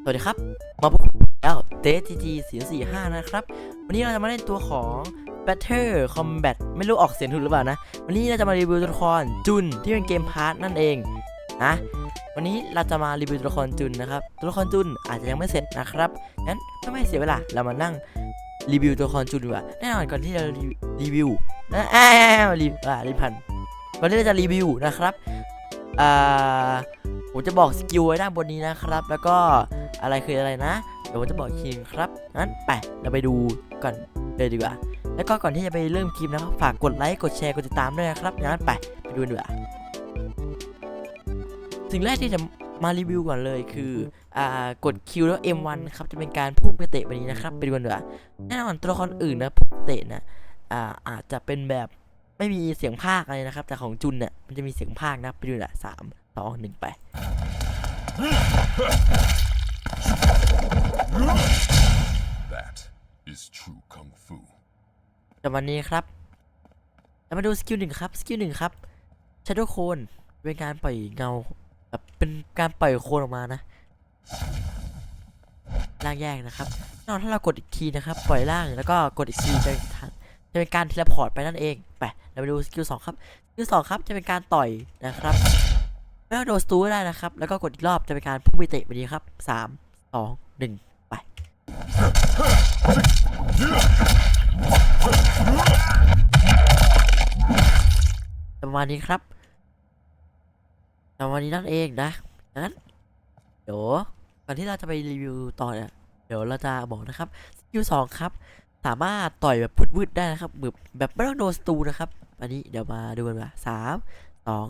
สวัสดีครับ มาพบกันแล้วเตทีจีสี่สี่ห้านะครับ วันนี้เราจะมาเล่นตัวของ Battle Combat ไม่รู้ออกเสียงถูกหรือเปล่านะ วันนี้เราจะมารีวิวตัวละครจุนที่เป็นเกมพาร์ทนั่นเองนะวันนี้เราจะมารีวิวตัวละครจุนนะครับ ตัวละครจุนอาจจะยังไม่เสร็จนะครับงั้นถ้าไม่เสียเวลาเรามานั่งรีวิวตัวละครจุนดีกว่าแน่นอนก่อนที่จะรีวิวนะแอ้วรีวิวอ่ารีพันก่อนที่เราจะรีวิวนะครับอ่าผมจะบอกสกิลไว้ด้านบนนี้นะครับ แล้วก็ อะไรคืออะไรนะ เดี๋ยวผมจะบอกอีกทีครับงั้นไปเราไปดูก่อนเลยดีกว่า แล้วก็ก่อนที่จะไปเริ่มคลิปนะครับฝากกดไลค์กดแชร์กดติดตามด้วยนะครับงั้นไปไปดูดีกว่าสิ่งแรกที่จะมารีวิวก่อนเลยคืออ่ากดคิวแล้ว M1 ครับจะเป็นการพุ่งไปเตะแบบนี้นะครับไปดูกันดีกว่าแน่นอนตัวละครอื่นนะพุ่งเตะนะอ่าอาจจะเป็นแบบไม่มีเสียงภาคอะไรนะครับ แต่ของจุนเนี่ยมันจะมีเสียงภาคนะไปดูละสามสองหนึ่งไป That is true kung fu. แต่วันนี้ครับเรามาดูสกิลหนึ่งครับ สกิลหนึ่งครับ Shadow Cone เป็นการปล่อยเงาแบบเป็นการปล่อยโคลนออกมานะล่างแยกนะครับแน่นอนถ้าเรากดอีกทีนะครับ ปล่อยล่างแล้วก็กดอีกทีจะจะเป็นการเทเลพอร์ตไปนั่นเอง ไป เราไปดูสกิลสองครับ สกิลสองครับจะเป็นการต่อยนะครับไม่ต้องโดนสตูก็ได้นะครับ แล้วก็กดอีกรอบจะเป็นการพุ่งไปเตะแบบนี้ครับสามสองหนึ่ง ไปประมาณนี้ครับประมาณนี้นั่นเองนะงั้นเดี๋ยวก่อนที่เราจะไปรีวิวต่อเนี่ยเดี๋ยวเราจะบอกนะครับสกิลสองครับ สามารถต่อยแบบพุดวืดได้นะครับแบบแบบไม่ต้องโดนสตูนะครับ อันนี้เดี๋ยวมาดูกันว่าสามสอง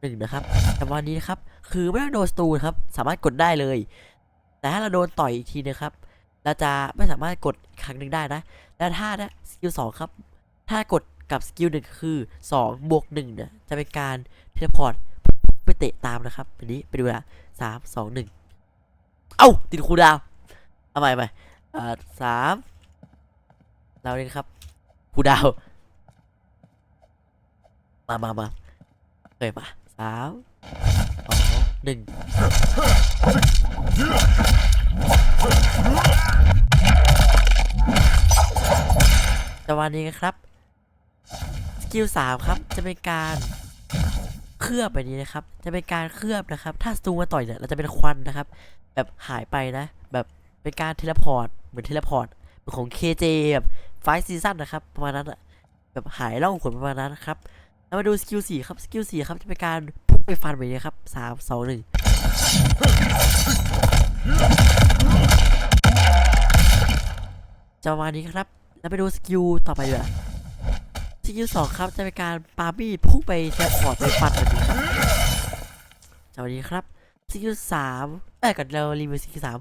หนึ่งนะครับแต่วันนี้นะครับ คือไม่ต้องโดนสตูนะครับ สามารถกดได้เลย แต่ถ้าเราโดนต่อยอีกทีนะครับ เราจะไม่สามารถกดอีกครั้งหนึ่งได้นะ และถ้านะสกิลสองครับ ถ้ากดกับสกิลหนึ่งคือ 2 บวกหนึ่งเนี่ยจะเป็นการเทเลพอร์ตไปเตะตามนะครับอันนี้ไปดูนะสามสองหนึ่งเอ้า ติดคูดาวเอาใหม่ใหม่อ่าสามเราเนี่ยครับคูดาว มามามาเคยปะสาม หนึ่งจังหวะนี้ครับ สกิลสามครับจะเป็นการเคลือบแบบนี้นะครับ จะเป็นการเคลือบนะครับ ถ้าสตูมาต่อยเนี่ยเราจะเป็นควันนะครับ แบบหายไปนะ แบบเป็นการเทเลพอร์ตเหมือนเทเลพอร์ตเหมือนของ KJ แบบไฟซีซั่นนะครับประมาณนั้นอะแบบหายล่องขนประมาณนั้นครับแล้วมาดูสกิลสี่ครับสกิลสี่ครับจะเป็นการ ไปฟันแบบนี้ครับสามสองหนึ่งจะประมาณนี้ครับ แล้วไปดูสกิลต่อไปเลยสกิลสองครับจะเป็นการปามีดพุ่งไปแทบพอร์ตไปฟันแบบนี้ครับสวัสดีครับสกิลสามเอ้ยก่อนเรารีวิวสกิลสาม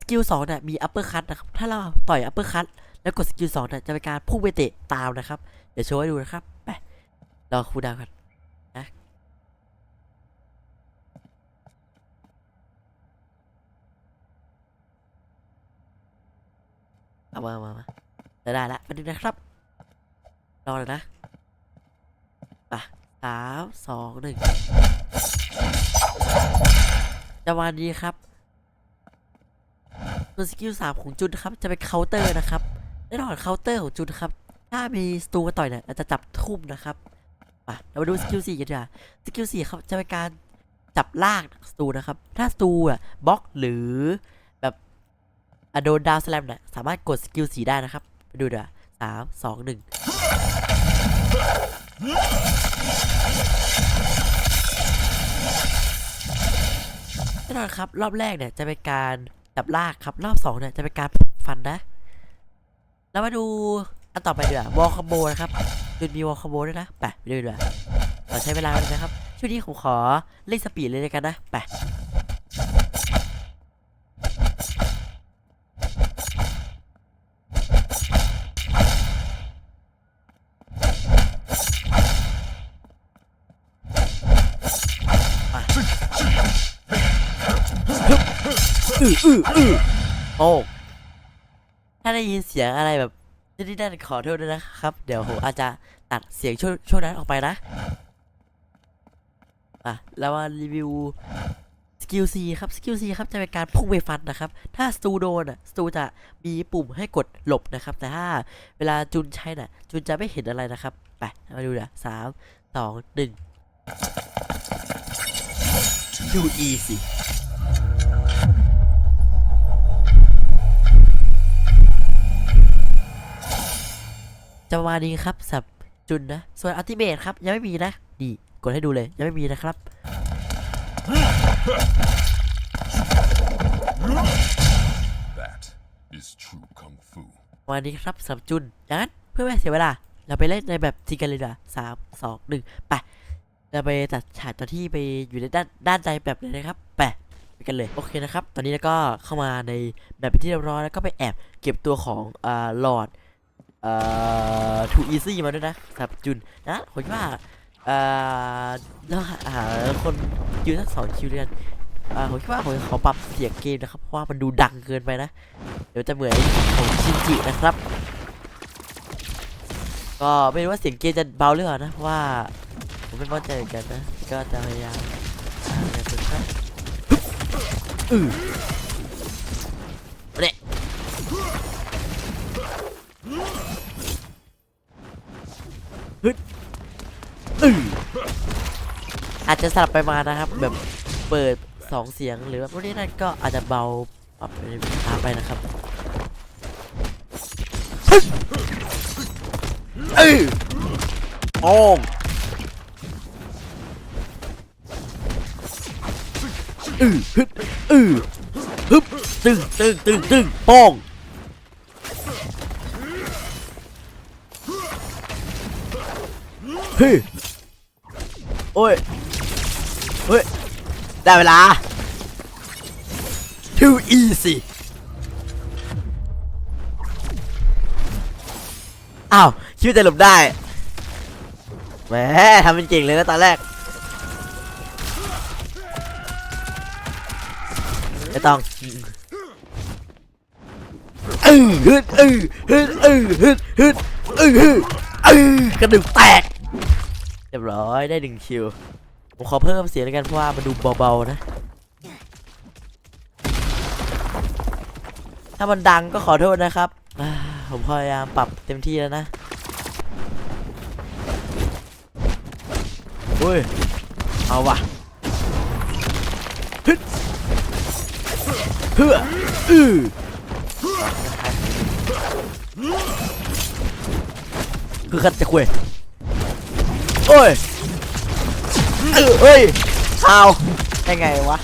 สกิลสองเนี่ยมีอัปเปอร์คัตนะครับถ้าเราต่อยอัปเปอร์คัตแล้วกดสกิลสองเนี่ยจะเป็นการพุ่งไปเตะตามนะครับ เดี๋ยวโชว์ให้ดูนะครับไปรอครูดาวกันนะ เอามามามาได้ละไปดูนะครับ รอเลยนะไปสามสองหนึ่งจังหวะนี้ครับตัวสกิลสามของจุนครับ จะเป็นเคาน์เตอร์นะครับแน่นอนเคาน์เตอร์ของจุนครับ ถ้ามีสตูมาต่อยเนี่ยเราจะจับทุ่มนะครับไปเรามาดูสกิลสี่กันดีกว่าสกิลสี่ครับจะเป็นการจับลากสตูนะครับ ถ้าสตูอะบล็อกหรือ อโดนดาวสแลมเนี่ยสามารถกดสกิลสี่ได้นะครับไปดูเดี๋ยวสามสองหนึ่งแน่นอนครับรอบแรกเนี่ยจะเป็นการจับลากครับรอบสองเนี่ยจะเป็นการฟันนะแล้วมาดูอันต่อไปเดี๋ยววอลคอมโบนะครับจุดมีวอลคอมโบด้วยนะไปไปดูเดีกว่าเราใช้เวลากันนะครับช่วงนี้ผมขอเล่นสปีดเลยกันนะไป อืออืออือโอ้ถ้าได้ยินเสียงอะไรแบบนี่นั่นขอโทษด้วยนะครับ เดี๋ยวผมอาจจะตัดเสียงช่วงช่วงนั้นออกไปนะอะแล้วมารีวิวสกิล C ครับสกิล C ครับจะเป็นการพุ่งไปฟันนะครับ ถ้าสตูโดนอะสตูจะมีปุ่มให้กดหลบนะครับ แต่ถ้าเวลาจุนใช้น่ะ จุนจะไม่เห็นอะไรนะครับ ไป มาดูนะสามสองหนึ่ง too easy จะประมาณนี้ครับสำหรับจุนนะ ส่วนอัลติเมทครับ ยังไม่มีนะดีกดให้ดูเลย ยังไม่มีนะครับ That is true kung fu. วันนี้ครับสำหรับจุนดังนั้นเพื่อไม่ให้เสียเวลา เราไปเล่นในแบบจริงกันเลยดีกว่าสามสองหนึ่งไปเราไปตัดฉากตอนที่ไปอยู่ในด้านด้านในแบบเลยนะครับไปไปกันเลยโอเคนะครับ ตอนนี้เราก็เข้ามาในแบบเป็นที่เรียบร้อยแล้วก็ไปแอบเก็บตัวของอ่าหลอด เอ่อทูอีซี่มาด้วยนะสำหรับจุนนะผมว่าเอ่อเราหาคนยืนสักสองคิวด้วยนอ่าผมคิดว่าผมขอปรับเสียงเกมนะครับเพราะว่ามันดูดังเกินไปนะ เดี๋ยวจะเหมือนของชินจินะครับ ก็ไม่รู้ว่าเสียงเกมจะเบาหรือเปล่านะเพราะว่า ผมไม่มั่นใจเหมือนกันนะ ก็จะพยายามหาแบบเป็นครับอือ ฮึดอืออาจจะสลับไปมานะครับ แบบเปิดสองเสียงหรือว่าพวกนี้นั่นก็อาจจะเบาปรับไปตามไปนะครับเออโอ้งอือฮึดอือฮึบตึงตึงตึงตึงโป้ง เฮ้ยโอ้ยเฮ้ยได้เวลา too easy อ้าวคิดว่าจะหลบได้แหมทำเป็นเก่งเลยนะตอนแรกไม่ต้องอือฮึดอือฮึดอือฮึดฮึดอือฮึดอือกระดูกแตก เรียบร้อยได้หนึ่งคิว ผมขอเพิ่มเสียงแล้วกันเพราะว่ามันดูเบาๆนะ ถ้ามันดังก็ขอโทษนะครับอ่าผมพยายามปรับเต็มที่แล้วนะอุ้ย เอาวะฮึดเพื่ออือคือคัดจะคุย โอ้ยเออเฮ้ยข่าวได้ไงวะ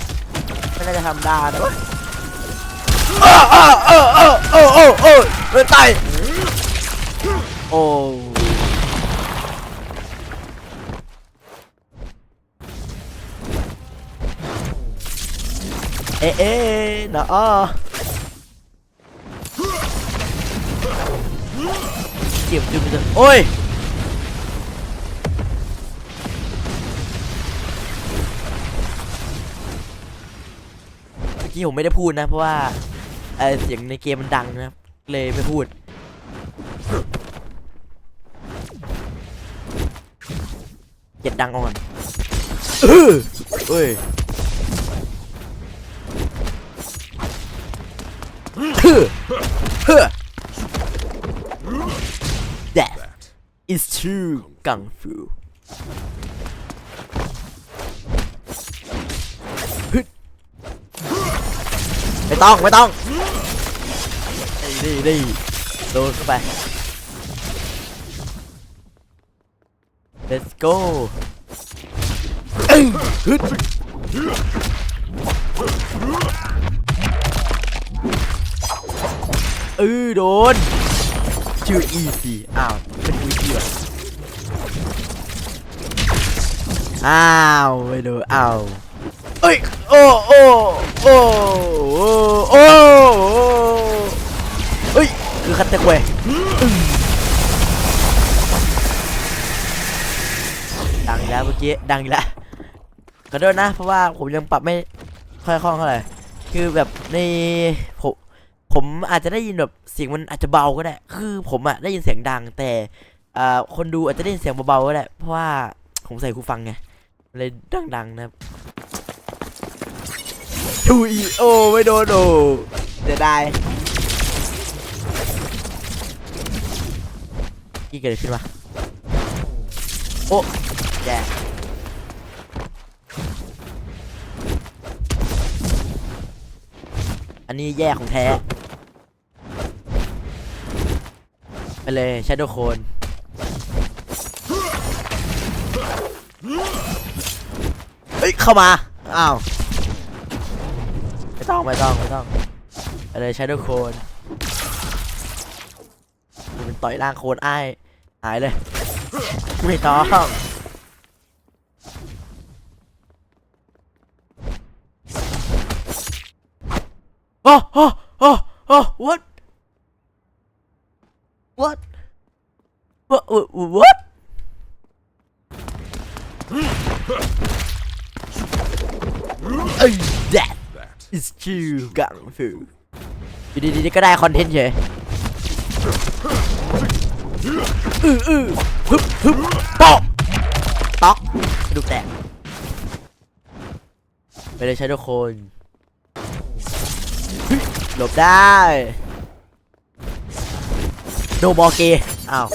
ไม่น่าจะทำได้นะวะเออเออเออเออเออเออเออเลยตายโอ้เอ๊ะเอ๊ะนะอ้อเจ็บจุดเลยโอ้ย กี้ผมไม่ได้พูดนะ เพราะว่าเอ่อเสียงในเกมมันดังนะครับ เลยไม่พูด เก็ดดังอ่อนอื้อเฮ้ยฮึฮึ That That is true kung fu ฮึด ไม่ต้องไม่ต้องนี่นี่โดนเข้าไป let's go เอ้ยฮึดเออโดนชื่อ easy อ้าวเป็น easy เหรออ้าวไม่ดูอ้าว เอ้ยโอ้โอ้โอ้โอ้โอ้เฮ้ยคือคัตเตะเวยดังอีกแล้วเมื่อกี้ดังอีกแล้วขอโทษนะ เพราะว่าผมยังปรับไม่ค่อยคล่องเท่าไหร่คือแบบในผมผมอาจจะได้ยินแบบเสียงมันอาจจะเบาก็ได้ คือผมอะได้ยินเสียงดังแต่คนดูอาจจะได้ยินเสียงเบาๆก็ได้เพราะว่าผมใส่หูฟังไงเลยดังๆนะครับ ทูอีโอไม่โดนโอเสียดายกี่เกิดขึ้นวะโอ้แย่อันนี้แย่ของแท้ ไปเลยช a โดโคนเฮ้ย เข้ามา อ้าว ไม่ต้องไม่ต้องไม่ต้องไปเลยช a โด w โคนมันต่อยร่างโคนอ้ายหายเลย ไม่ต้องโอ้โอ้โอ้โอ้ what what what what what เอ้ย that That is true กังฟูอยู่ดีๆก็ได้คอนเทนต์เฉยอืออือฮึบฮึบปอกต๊อกกระดูกแตกไปเลยใช้ทุกคนเฮ้ยหลบได้โนบอเกอ้าว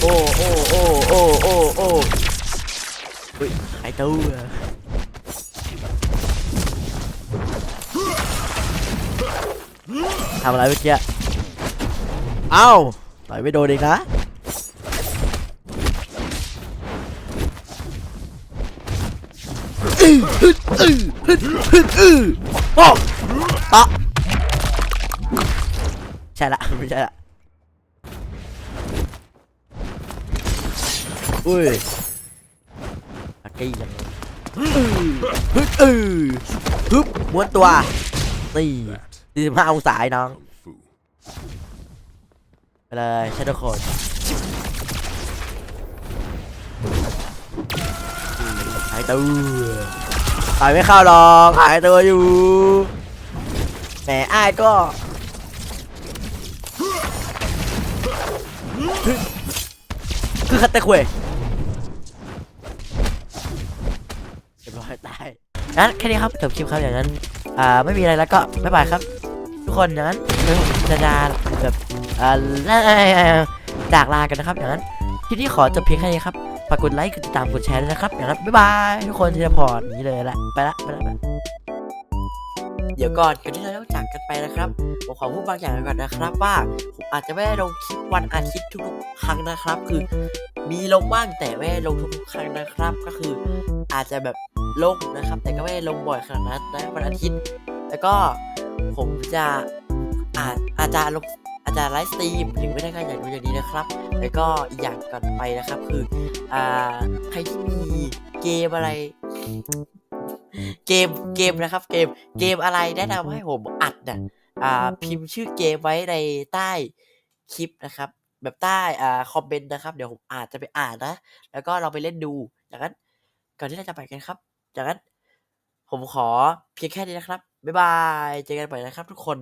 โอ้โอ้โอ้โอ้โอ้โอ้เฮ้ยหายตู้อ ทำอะไรเมื่อกี้เอ้าต่อยไม่โดนเองนะอื้อฮึดอื้อฮึดฮึดอื้อโอ้ตะใช่ละไม่ใช่ละอุ้ยลักกี้ยังฮึดอื้อฮึบม้วนตัว นี่ that 45องศาไอ้น้องไปเลยใช่ทุกคนหายตัวต่อยไม่เข้าหรอกหายตัวอยู่แหมอ้ายก็คือคัตเตะควยเรียบร้อยตายงั้นแค่นี้ครับจบคลิปครับอย่างนั้น อ่า ไม่มีอะไรแล้วก็ บ๊ายบายครับ คนอย่างนั้นเดี๋ยวผมจะลาแบบอ่าจากลากันนะครับอย่างนั้นคลิปนี้ขอจบเพียงแค่นี้ครับฝากกดไลค์กดติดตามกดแชร์ด้วยนะครับอย่างนั้นบ๊ายบายทุกคนที่จะพอร์ตนี้เลยละไปละไปละไปเดี๋ยวก่อนก่อนที่เราจะจากกันไปนะครับผมขอพูดบางอย่างก่อนนะครับ ว่าผมอาจจะไม่ได้ลงคลิปวันอาทิตย์ทุกๆครั้งนะครับ คือมีลงบ้างแต่ไม่ได้ลงทุกๆครั้งนะครับ ก็คืออาจจะแบบลงนะครับ แต่ก็ไม่ได้ลงบ่อยขนาดนั้นนะวันอาทิตย์ แล้วก็ ผมจะอาจอาจจะลงอาจจะไลฟ์สตรีมหรือไม่ได้ก็อย่างนู้นอย่างนี้นะครับ แล้วก็อีกอย่างก่อนไปนะครับคืออ่าใครที่มีเกมอะไร เกมเกมนะครับ เกมเกมอะไรแนะนำให้ผมอัดนี่ยอ่าพิมพ์ชื่อเกมไว้ในใต้คลิปนะครับ แบบใต้อ่าคอมเมนต์นะครับ เดี๋ยวผมอาจจะไปอ่านนะ แล้วก็เราไปเล่นดูอย่างนั้นก่อนที่เราจะไปกันครับ อย่างนั้นผมขอเพียงแค่นี้นะครับ บ๊ายบาย เจอกันใหม่นะครับทุกคน